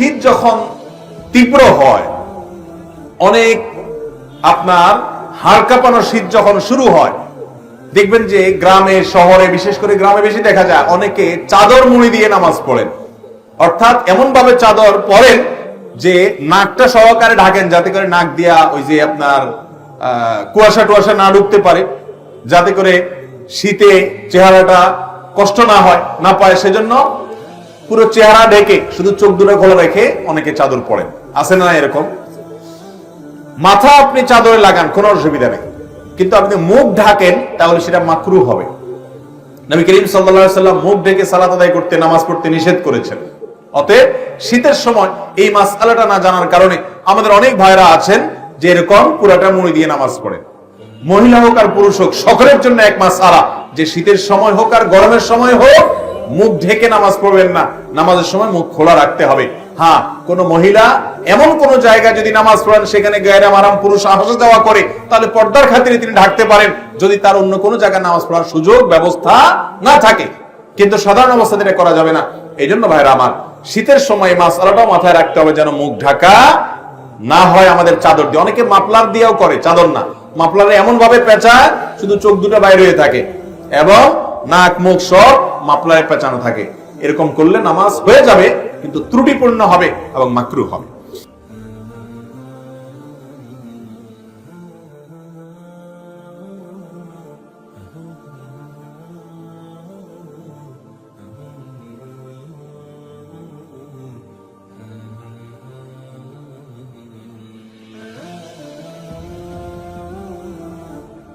শীত যখন তীব্র হয়, অনেক আপনার হাড় কাঁপানো শীত যখন শুরু হয়, দেখবেন যে গ্রামে, শহরে, বিশেষ করে গ্রামে বেশি দেখা যায়, অনেকে চাদর মুড়ি দিয়ে নামাজ পড়েন। অর্থাৎ এমন ভাবে চাদর পরেন যে নাকটা সহকারে ঢাকেন, যাতে করে নাক দিয়া ওই যে আপনার কুয়াশা টুয়াশা না ঢুকতে পারে, যাতে করে শীতে চেহারাটা কষ্ট না হয়, না পায়। সেজন্য পুরো চেহারা ঢেকে শুধু চোখ দুটো খোলা রেখে অনেকে চাদর পরেন। আছে না এরকম? মাথা আপনি চাদরে লাগান, কোনো অসুবিধা নেই। কিন্তু আপনি মুখ ঢাকেন, তাহলে সেটা মাকরু হবে। নবী করিম সাল্লাম মুখ ঢেকে সালাত আদায় করতে, নামাজ পড়তে নিষেধ করেছেন। অতএব শীতের সময় এই মাসআলাটা না জানার কারণে আমাদের অনেক ভাইরা আছেন যে এরকম পুরাটা মুড়ি দিয়ে নামাজ পড়ে মহিলা হোক আর পুরুষ হোক, সকলের জন্য এক মাস আলা যে শীতের সময় হোক আর গরমের সময় হোক মুখ ঢেকে নামাজ পড়বেন না। নামাজের সময় মুখ খোলা রাখতে হবে। হ্যাঁ কোন মহিলা এমন কোন জায়গায় যদি নামাজ পড়েন, সেখানে গায়ের আরাম পুরুষ আসা যাওয়া করে, তাহলে পর্দার খাতিরে তিনি ঢাকতে পারেন। যদি তার অন্য কোনো জায়গায় নামাজ পড়ার সুযোগ, ব্যবস্থা না থাকে। কিন্তু সাধারণ অবস্থাতে এটা করা যাবে না। এই জন্য ভাইরা আমার, শীতের সময় মাছ আলাটাও মাথায় রাখতে হবে যেন মুখ ঢাকা না হয় আমাদের চাদর দিয়ে। অনেকে মাপলার দিয়েও করে, চাদর না। মাপলারে এমন ভাবে পেঁচায়, শুধু চোখ দুটো বাইরে থাকে। এবং নাক, মুখ সব মাপলারে পেঁচানো থাকে। এরকম করলে নামাজ হয়ে যাবে কিন্তু ত্রুটিপূর্ণ হবে এবং মাকরু হবে।